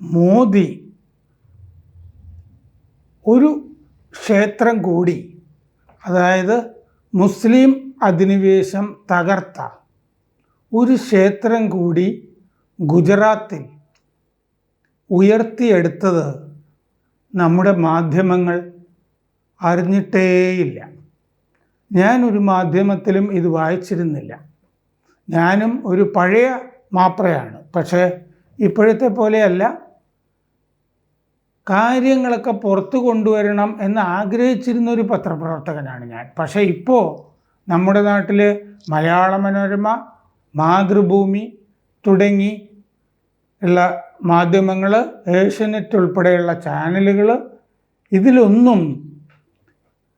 മോദി ഒരു ക്ഷേത്രം കൂടി അതായത് മുസ്ലിം അധിനിവേശം തകർത്ത ഒരു ക്ഷേത്രം കൂടി ഗുജറാത്തിൽ ഉയർത്തിയെടുത്തത് നമ്മുടെ മാധ്യമങ്ങൾ അറിഞ്ഞിട്ടേയില്ല. ഞാനൊരു മാധ്യമത്തിലും ഇത് വായിച്ചിരുന്നില്ല. ഞാനും ഒരു പഴയ മാപ്രയാണ്. പക്ഷേ ഇപ്പോഴത്തെ പോലെയല്ല. കാര്യങ്ങളൊക്കെ പുറത്തു കൊണ്ടുവരണം എന്ന് ആഗ്രഹിച്ചിരുന്ന ഒരു പത്രപ്രവർത്തകനാണ് ഞാൻ. പക്ഷേ ഇപ്പോൾ നമ്മുടെ നാട്ടിൽ മലയാള മനോരമ മാതൃഭൂമി തുടങ്ങി ഉള്ള മാധ്യമങ്ങൾ ഏഷ്യനെറ്റ് ഉൾപ്പെടെയുള്ള ചാനലുകൾ ഇതിലൊന്നും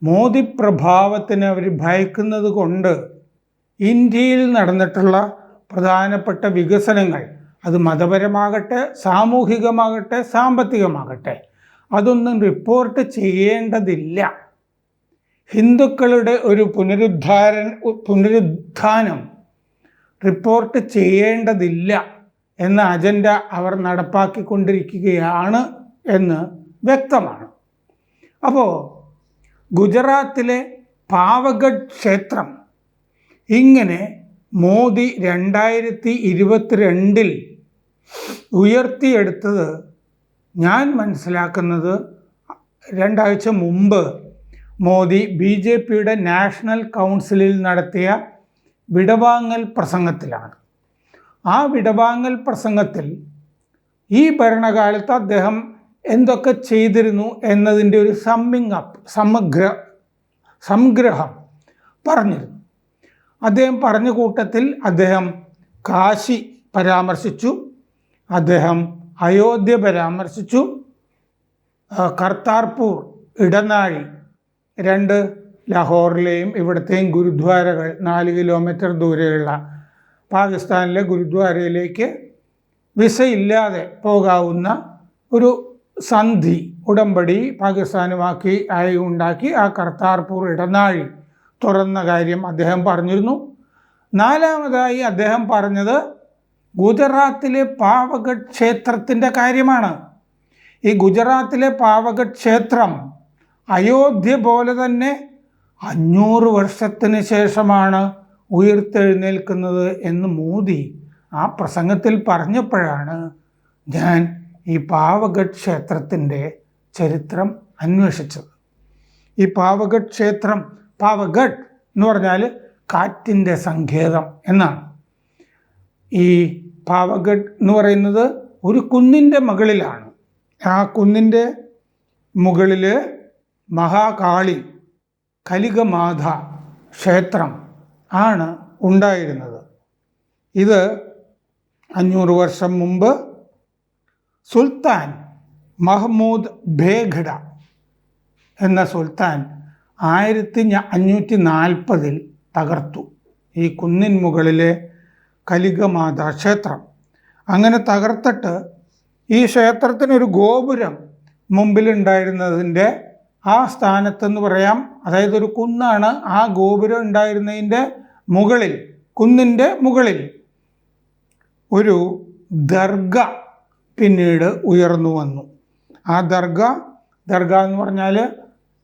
മോദി പ്രഭാവത്തിന് അവർ ഭയക്കുന്നത് കൊണ്ട് ഇന്ത്യയിൽ നടന്നിട്ടുള്ള പ്രധാനപ്പെട്ട വികസനങ്ങൾ അത് മതപരമാകട്ടെ സാമൂഹികമാകട്ടെ സാമ്പത്തികമാകട്ടെ അതൊന്നും റിപ്പോർട്ട് ചെയ്യേണ്ടതില്ല. ഹിന്ദുക്കളുടെ ഒരു പുനരുദ്ധാര പുനരുദ്ധാനം റിപ്പോർട്ട് ചെയ്യേണ്ടതില്ല എന്ന അജണ്ട അവർ നടപ്പാക്കിക്കൊണ്ടിരിക്കുകയാണ് എന്ന് വ്യക്തമാണ്. അപ്പോൾ ഗുജറാത്തിലെ പാവഗഡ് ക്ഷേത്രം ഇങ്ങനെ മോദി രണ്ടായിരത്തി ഇരുപത്തിരണ്ടിൽ ഉയർത്തിയെടുത്തത് ഞാൻ മനസ്സിലാക്കുന്നത് രണ്ടാഴ്ച മുമ്പ് മോദി ബി ജെ പിയുടെ നാഷണൽ കൗൺസിലിൽ നടത്തിയ വിടവാങ്ങൽ പ്രസംഗത്തിലാണ്. ആ വിടവാങ്ങൽ പ്രസംഗത്തിൽ ഈ ഭരണകാലത്ത് അദ്ദേഹം എന്തൊക്കെ ചെയ്തിരുന്നു എന്നതിന്റെ ഒരു സമ്മിങ് അപ്പ് സമഗ്ര സംഗ്രഹം പറഞ്ഞിരുന്നു. അദ്ദേഹം പറഞ്ഞ കൂട്ടത്തിൽ അദ്ദേഹം കാശി പരാമർശിച്ചു. അദ്ദേഹം അയോധ്യ പരാമർശിച്ചു. കർത്താർപൂർ ഇടനാഴി രണ്ട് ലാഹോറിലെയും ഇവിടുത്തെയും ഗുരുദ്വാരകൾ നാല് കിലോമീറ്റർ ദൂരെയുള്ള പാകിസ്ഥാനിലെ ഗുരുദ്വാരയിലേക്ക് വിസയില്ലാതെ പോകാവുന്ന ഒരു സന്ധി ഉടമ്പടി പാകിസ്ഥാനുമാക്കി ആയി ഉണ്ടാക്കി ആ കർത്താർപൂർ ഇടനാഴി തുറന്ന കാര്യം അദ്ദേഹം പറഞ്ഞിരുന്നു. നാലാമതായി അദ്ദേഹം പറഞ്ഞത് ഗുജറാത്തിലെ പാവഗഡ് ക്ഷേത്രത്തിന്റെ കാര്യമാണ്. ഈ ഗുജറാത്തിലെ പാവഗഡ് ക്ഷേത്രം അയോധ്യ പോലെ തന്നെ അഞ്ഞൂറ് വർഷത്തിന് ശേഷമാണ് ഉയർത്തെഴുന്നേൽക്കുന്നത് എന്ന് മോദി ആ പ്രസംഗത്തിൽ പറഞ്ഞപ്പോഴാണ് ഞാൻ ഈ പാവഗഡ് ക്ഷേത്രത്തിന്റെ ചരിത്രം അന്വേഷിച്ചത്. ഈ പാവഗഡ് ക്ഷേത്രം പാവഗഡ് എന്ന് പറഞ്ഞാൽ കാറ്റിന്റെ സങ്കേതം എന്നാണ്. ഈ പാവഗഡ് എന്ന് പറയുന്നത് ഒരു കുന്നിന്റെ മുകളിലാണ്. ആ കുന്നിന്റെ മുകളിൽ മഹാകാളി കലികമാധ ക്ഷേത്രം ആണ് ഉണ്ടായിരുന്നത്. ഇത് അഞ്ഞൂറ് വർഷം മുമ്പ് സുൽത്താൻ മഹ്മൂദ് ബേഖഡ എന്ന സുൽത്താൻ ആയിരത്തി അഞ്ഞൂറ്റി നാൽപ്പതിൽ തകർത്തു. ഈ കുന്നിൻ മുകളിലെ കലികമാതാ ക്ഷേത്രം അങ്ങനെ തകർത്തിട്ട് ഈ ക്ഷേത്രത്തിനൊരു ഗോപുരം മുമ്പിലുണ്ടായിരുന്നതിന്റെ ആ സ്ഥാനത്തെന്ന് പറയാം. അതായത് ഒരു കുന്നാണ് ആ ഗോപുരം ഉണ്ടായിരുന്നതിന്റെ മുകളിൽ കുന്നിന്റെ മുകളിൽ. ഒരു ദർഗ പിന്നീട് ഉയർന്നു വന്നു. ആ ദർഗ ദർഗ എന്ന് പറഞ്ഞാൽ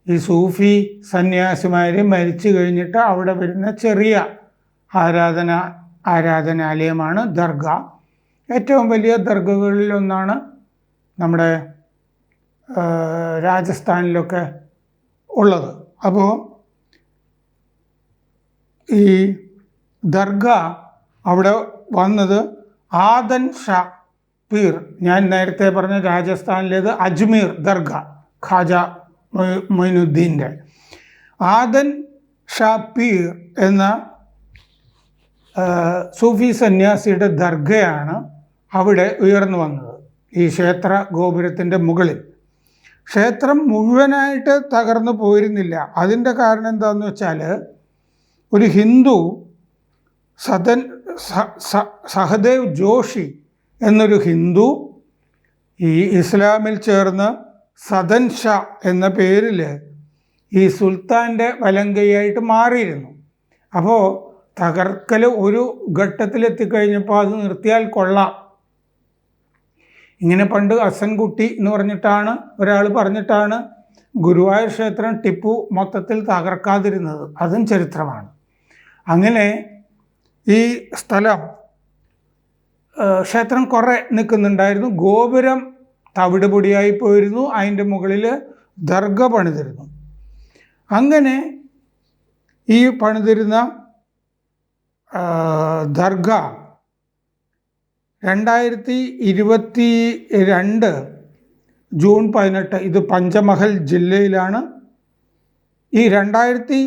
ഈ സൂഫി സന്യാസിമാർ മരിച്ചു കഴിഞ്ഞിട്ട് അവിടെ വരുന്ന ചെറിയ ആരാധന ആരാധനാലയമാണ് ദർഗ. ഏറ്റവും വലിയ ദർഗകളിൽ ഒന്നാണ് നമ്മുടെ രാജസ്ഥാനിലൊക്കെ ഉള്ളത്. അപ്പോൾ ഈ ദർഗ അവിടെ വന്നത് ആദൻ ഷാ പീർ. ഞാൻ നേരത്തെ പറഞ്ഞ രാജസ്ഥാനിലേത് അജ്മീർ ദർഗ ഖാജ മൊയ്- മൊയിനുദ്ദീന്റെ. ആദൻ ഷാ പീർ എന്ന സൂഫി സന്യാസിയുടെ ദർഗയാണ് അവിടെ ഉയർന്നു വന്നത് ഈ ക്ഷേത്ര ഗോപുരത്തിന്റെ മുകളിൽ. ക്ഷേത്രം മുഴുവനായിട്ട് തകർന്നു പോയിരുന്നില്ല. അതിന്റെ കാരണം എന്താണെന്ന് വെച്ചാൽ ഒരു ഹിന്ദു സദൻ സഹദേവ് ജോഷി എന്നൊരു ഹിന്ദു ഈ ഇസ്ലാമിൽ ചേർന്ന് സദൻ ഷാ എന്ന പേരിൽ ഈ സുൽത്താന്റെ വലങ്കയായിട്ട് മാറിയിരുന്നു. അപ്പോൾ തകർക്കൽ ഒരു ഘട്ടത്തിലെത്തിക്കഴിഞ്ഞപ്പോൾ അത് നിർത്തിയാൽ കൊള്ളാം. ഇങ്ങനെ പണ്ട് അസൻകുട്ടി എന്ന് പറഞ്ഞിട്ടാണ് ഒരാൾ പറഞ്ഞിട്ടാണ് ഗുരുവായൂർ ക്ഷേത്രം ടിപ്പു മൊത്തത്തിൽ തകർക്കാതിരുന്നത്. അതും ചരിത്രമാണ്. അങ്ങനെ ഈ സ്ഥലം ക്ഷേത്രം കുറേ നിൽക്കുന്നുണ്ടായിരുന്നു. ഗോപുരം തവിട് പൊടിയായി പോയിരുന്നു. അതിന്റെ മുകളിൽ ദർഗ പണിതിരുന്നു. അങ്ങനെ ഈ പണിതിരുന്ന ദർഗ രണ്ടായിരത്തി ഇരുപത്തി രണ്ട് ജൂൺ പതിനെട്ട് ഇത് പഞ്ചമഹൽ ജില്ലയിലാണ്. ഈ രണ്ടായിരത്തി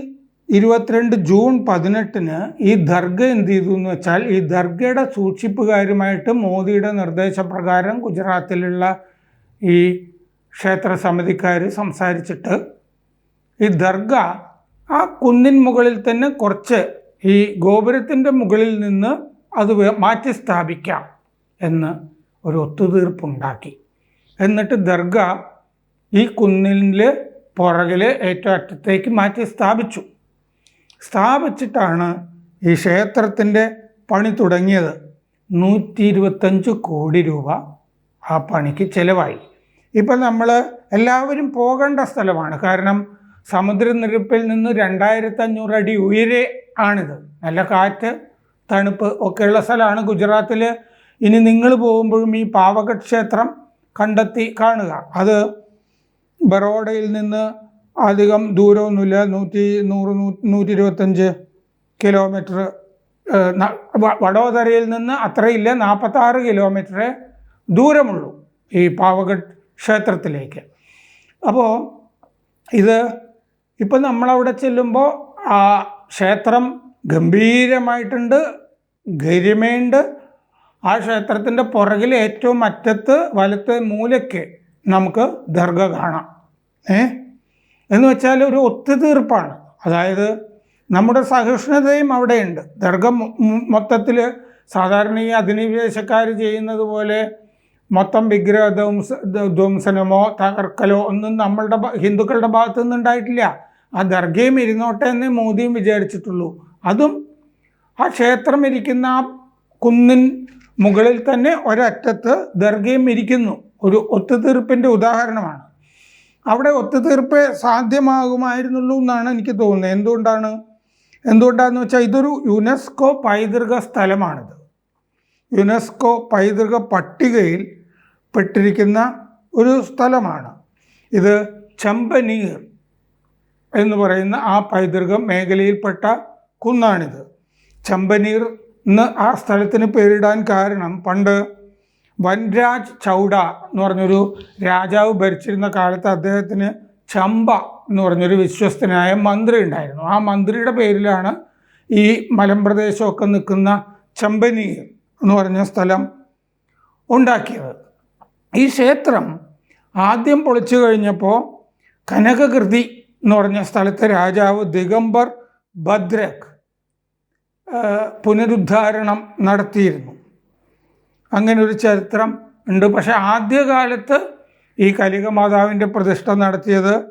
ഇരുപത്തിരണ്ട് ജൂൺ പതിനെട്ടിന് ഈ ദർഗ എന്ത് ചെയ്തു എന്ന് വെച്ചാൽ ഈ ദർഗയുടെ സൂക്ഷിപ്പുകാരുമായിട്ട് മോദിയുടെ നിർദ്ദേശപ്രകാരം ഗുജറാത്തിലുള്ള ഈ ക്ഷേത്ര സമിതിക്കാർ സംസാരിച്ചിട്ട് ഈ ദർഗ ആ കുന്നിൻ മുകളിൽ തന്നെ കുറച്ച് ഈ ഗോപുരത്തിന്റെ മുകളിൽ നിന്ന് അത് മാറ്റി സ്ഥാപിക്കാം എന്ന് ഒരു ഒത്തുതീർപ്പുണ്ടാക്കി. എന്നിട്ട് ദർഗ ഈ കുന്നിൽ പുറകിൽ ഏറ്റവും അറ്റത്തേക്ക് മാറ്റി സ്ഥാപിച്ചു. സ്ഥാപിച്ചിട്ടാണ് ഈ ക്ഷേത്രത്തിന്റെ പണി തുടങ്ങിയത്. നൂറ്റി ഇരുപത്തഞ്ച് കോടി രൂപ ആ പണിക്ക് ചിലവായി. ഇപ്പം നമ്മൾ എല്ലാവരും പോകേണ്ട സ്ഥലമാണ്. കാരണം സമുദ്രനിരപ്പിൽ നിന്ന് രണ്ടായിരത്തി അഞ്ഞൂറ് അടി ഉയരെ ആണിത്. നല്ല കാറ്റ് തണുപ്പ് ഒക്കെയുള്ള സ്ഥലമാണ് ഗുജറാത്തിൽ. ഇനി നിങ്ങൾ പോകുമ്പോഴും ഈ പാവഗഡ് ക്ഷേത്രം കണ്ടെത്തി കാണുക. അത് ബറോഡയിൽ നിന്ന് അധികം ദൂരമൊന്നുമില്ല. നൂറ്റി നൂറ് നൂറ്റി ഇരുപത്തഞ്ച് കിലോമീറ്റർ വടോദരയിൽ നിന്ന് അത്രയില്ല നാൽപ്പത്താറ് കിലോമീറ്റർ ദൂരമുള്ളൂ ഈ പാവഗഡ് ക്ഷേത്രത്തിലേക്ക് അപ്പോൾ ഇത് ഇപ്പം നമ്മളവിടെ ചെല്ലുമ്പോൾ ആ ക്ഷേത്രം ഗംഭീരമായിട്ടുണ്ട് ഗരിമയുണ്ട്. ആ ക്ഷേത്രത്തിന്റെ പുറകിൽ ഏറ്റവും അറ്റത്ത് വലത്തെ മൂലയ്ക്ക് നമുക്ക് ദർഗ കാണാം. ഏ? എന്ന് വെച്ചാൽ ഒരു ഒത്തുതീർപ്പാണ്. അതായത് നമ്മുടെ സഹിഷ്ണുതയും അവിടെയുണ്ട്. ദർഗ മൊത്തത്തിൽ സാധാരണ ഈ അധിനിവേശക്കാർ ചെയ്യുന്നത് പോലെ മൊത്തം വിഗ്രഹ ധ്വംസ ധ്വംസനമോ തകർക്കലോ ഒന്നും നമ്മളുടെ ഹിന്ദുക്കളുടെ ഭാഗത്തു നിന്ന് ഉണ്ടായിട്ടില്ല ആ ദർഗയും ഇരുന്നോട്ടെ എന്നേ മോദിയും വിചാരിച്ചിട്ടുള്ളൂ. അതും ആ ക്ഷേത്രം ഇരിക്കുന്ന ആ കുന്നിൻ മുകളിൽ തന്നെ ഒരറ്റത്ത് ദർഗയും ഇരിക്കുന്നു. ഒരു ഒത്തുതീർപ്പിന്റെ ഉദാഹരണമാണ്. അവിടെ ഒത്തുതീർപ്പ് സാധ്യമാകുമായിരുന്നുള്ളൂ എന്നാണ് എനിക്ക് തോന്നുന്നത്. എന്തുകൊണ്ടാണ്? എന്തുകൊണ്ടാണെന്ന് വെച്ചാൽ ഇതൊരു യുനെസ്കോ പൈതൃക സ്ഥലമാണിത്. യുനെസ്കോ പൈതൃക പട്ടികയിൽ പെട്ടിരിക്കുന്ന ഒരു സ്ഥലമാണ്. ഇത് ചമ്പനീർ. എന്ന് പറയുന്ന ആ പൈതൃകം മേഖലയിൽപ്പെട്ട കുന്നാണിത്. ചമ്പനീർ എന്ന് ആ സ്ഥലത്തിന് പേരിടാൻ കാരണം പണ്ട് വൻരാജ് ചൗഡ എന്ന് പറഞ്ഞൊരു രാജാവ് ഭരിച്ചിരുന്ന കാലത്ത് അദ്ദേഹത്തിന് ചമ്പ എന്ന് പറഞ്ഞൊരു വിശ്വസ്തനായ മന്ത്രി ഉണ്ടായിരുന്നു. ആ മന്ത്രിയുടെ പേരിലാണ് ഈ മലമ്പ്രദേശമൊക്കെ നിൽക്കുന്ന ചമ്പനീർ എന്ന് പറഞ്ഞ സ്ഥലം ഉണ്ടാക്കിയത്. ഈ ക്ഷേത്രം ആദ്യം പൊളിച്ചു കഴിഞ്ഞപ്പോൾ കനകകൃതി എന്ന് പറഞ്ഞ സ്ഥലത്തെ രാജാവ് ദിഗംബർ ഭദ്രക് പുനരുദ്ധാരണം നടത്തിയിരുന്നു. അങ്ങനെ ഒരു ചരിത്രം ഉണ്ട്. പക്ഷെ ആദ്യകാലത്ത് ഈ കലിക മാതാവിന്റെ പ്രതിഷ്ഠ നടത്തിയത്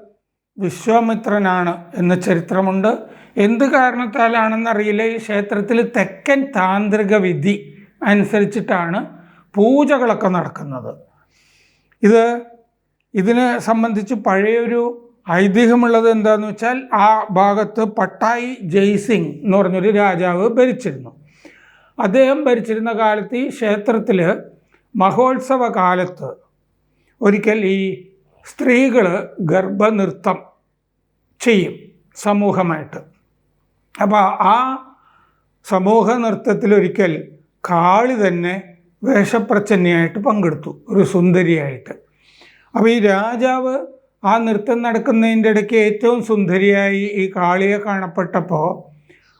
വിശ്വാമിത്രനാണ് എന്ന ചരിത്രമുണ്ട്. എന്ത് കാരണത്താലാണെന്നറിയില്ല. ഈ ക്ഷേത്രത്തിൽ തെക്കൻ താന്ത്രിക വിധി അനുസരിച്ചിട്ടാണ് പൂജകളൊക്കെ നടക്കുന്നത്. ഇത് ഇതിനെ സംബന്ധിച്ച് പഴയൊരു ഐതിഹ്യമുള്ളത് എന്താണെന്ന് വെച്ചാൽ ആ ഭാഗത്ത് പട്ടായി ജയ്സിംഗ് എന്ന് പറഞ്ഞൊരു രാജാവ് ഭരിച്ചിരുന്നു. അദ്ദേഹം ഭരിച്ചിരുന്ന കാലത്ത് ഈ ക്ഷേത്രത്തിൽ മഹോത്സവ കാലത്ത് ഒരിക്കൽ ഈ സ്ത്രീകൾ ഗർഭനൃത്തം ചെയ്യും സമൂഹമായിട്ട്. അപ്പോൾ ആ സമൂഹ നൃത്തത്തിലൊരിക്കൽ കാളി തന്നെ വേഷപ്രച്ഛന്നയായിട്ട് പങ്കെടുത്തു ഒരു സുന്ദരിയായിട്ട്. അപ്പോൾ ഈ രാജാവ് ആ നൃത്തം നടക്കുന്നതിന്റെ ഇടയ്ക്ക് ഏറ്റവും സുന്ദരിയായി ഈ കാളിയെ കാണപ്പെട്ടപ്പോൾ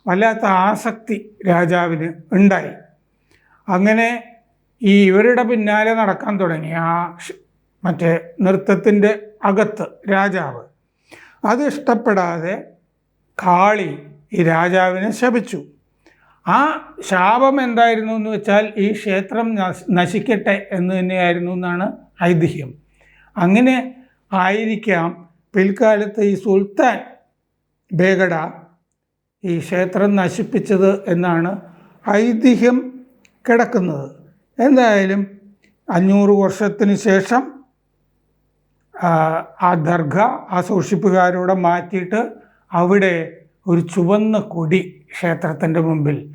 വല്ലാത്ത ആസക്തി രാജാവിന് ഉണ്ടായി. അങ്ങനെ ഈ ഇവരുടെ പിന്നാലെ നടക്കാൻ തുടങ്ങി ആ മറ്റേ നൃത്തത്തിന്റെ അകത്ത് രാജാവ്. അത് ഇഷ്ടപ്പെടാതെ കാളി ഈ രാജാവിനെ ശപിച്ചു. ആ ശാപം എന്തായിരുന്നു എന്ന് വെച്ചാൽ ഈ ക്ഷേത്രം നശിക്കട്ടെ എന്ന് തന്നെയായിരുന്നു എന്നാണ് ഐതിഹ്യം. അങ്ങനെ ആയിരിക്കാം. പിൽക്കാലത്ത് ഈ സുൽത്താൻ ബേഗഡ ഈ ക്ഷേത്രം നശിപ്പിച്ചത് എന്നാണ് ഐതിഹ്യം കിടക്കുന്നത്. എന്തായാലും അഞ്ഞൂറ് വർഷത്തിന് ശേഷം ആ, ദർഗ ആ സൂക്ഷിപ്പുകാരോടെ മാറ്റിയിട്ട് അവിടെ ഒരു ചുവന്ന കൊടി ക്ഷേത്രത്തിന്റെ മുമ്പിൽ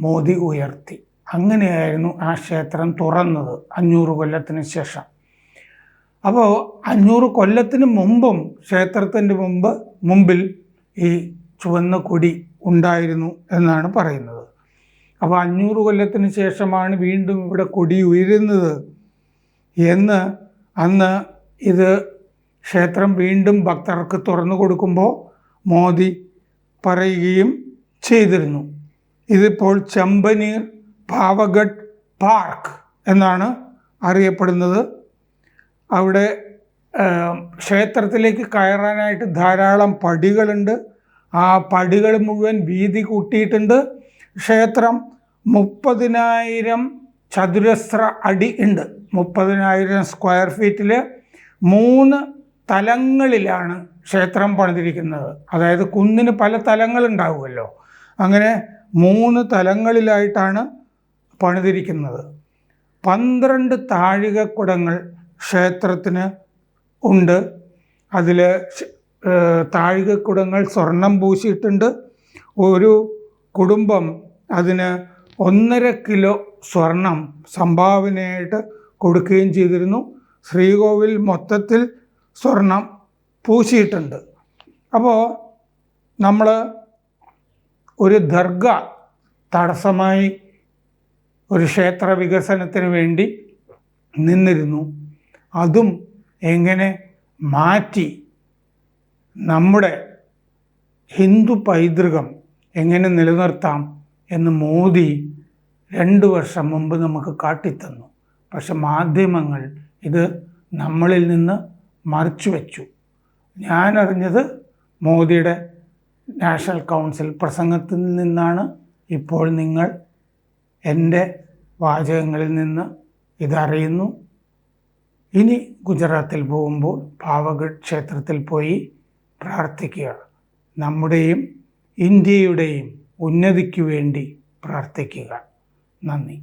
മോദി ഉയർത്തി. അങ്ങനെയായിരുന്നു ആ ക്ഷേത്രം തുറന്നത് അഞ്ഞൂറ് കൊല്ലത്തിന് ശേഷം. അപ്പോൾ അഞ്ഞൂറ് കൊല്ലത്തിന് മുമ്പും ക്ഷേത്രത്തിന്റെ മുമ്പ് മുമ്പിൽ ഈ ചുവന്ന കൊടി ഉണ്ടായിരുന്നു എന്നാണ് പറയുന്നത്. അപ്പോൾ അഞ്ഞൂറ് കൊല്ലത്തിന് ശേഷമാണ് വീണ്ടും ഇവിടെ കൊടി ഉയരുന്നത് എന്ന് അന്ന് ഇത് ക്ഷേത്രം വീണ്ടും ഭക്തർക്ക് തുറന്നു കൊടുക്കുമ്പോൾ മോദി പറയുകയും ചെയ്തിരുന്നു. ഇതിപ്പോൾ ചമ്പനീർ പാവഗഡ് പാർക്ക് എന്നാണ് അറിയപ്പെടുന്നത്. അവിടെ ക്ഷേത്രത്തിലേക്ക് കയറാനായിട്ട് ധാരാളം പടികളുണ്ട്. ആ പടികൾ മുഴുവൻ വീതി കൂട്ടിയിട്ടുണ്ട്. ക്ഷേത്രം മുപ്പതിനായിരം ചതുരശ്ര അടി ഉണ്ട്. മുപ്പതിനായിരം സ്ക്വയർ ഫീറ്റിൽ മൂന്ന് തലങ്ങളിലാണ് ക്ഷേത്രം പണിതിരിക്കുന്നത്. അതായത് കുന്നിന് പല തലങ്ങളുണ്ടാവുമല്ലോ. അങ്ങനെ മൂന്ന് തലങ്ങളിലായിട്ടാണ് പണിതിരിക്കുന്നത്. പന്ത്രണ്ട് താഴികക്കുടങ്ങൾ ക്ഷേത്രത്തിന് ഉണ്ട്. അതിൽ താഴികക്കുടങ്ങൾ സ്വർണം പൂശിയിട്ടുണ്ട്. ഒരു കുടുംബം അതിന് ഒന്നര കിലോ സ്വർണം സംഭാവനയായിട്ട് കൊടുക്കുകയും ചെയ്തിരുന്നു. ശ്രീകോവിൽ മൊത്തത്തിൽ സ്വർണം പൂശിയിട്ടുണ്ട്. അപ്പോൾ നമ്മൾ ഒരു ദർഗ തടസ്സമായി ഒരു ക്ഷേത്ര വികസനത്തിന് വേണ്ടി നിന്നിരുന്നു. അതും എങ്ങനെ മാറ്റി നമ്മുടെ ഹിന്ദു പൈതൃകം എങ്ങനെ നിലനിർത്താം എന്ന് മോദി രണ്ട് വർഷം മുമ്പ് നമുക്ക് കാട്ടിത്തന്നു. പക്ഷെ മാധ്യമങ്ങൾ ഇത് നമ്മളിൽ നിന്ന് മറിച്ചു വച്ചു. ഞാനറിഞ്ഞത് മോദിയുടെ നാഷണൽ കൗൺസിൽ പ്രസംഗത്തിൽ നിന്നാണ്. ഇപ്പോൾ നിങ്ങൾ എന്റെ വാചകങ്ങളിൽ നിന്ന് ഇതറിയുന്നു. ഇനി ഗുജറാത്തിൽ പോകുമ്പോൾ പാവഗഡ് ക്ഷേത്രത്തിൽ പോയി പ്രാർത്ഥിക്കുക. നമ്മുടെയും ഇന്ത്യയുടെയും ഉന്നതിക്ക് വേണ്ടി പ്രാർത്ഥിക്കുക. നന്ദി.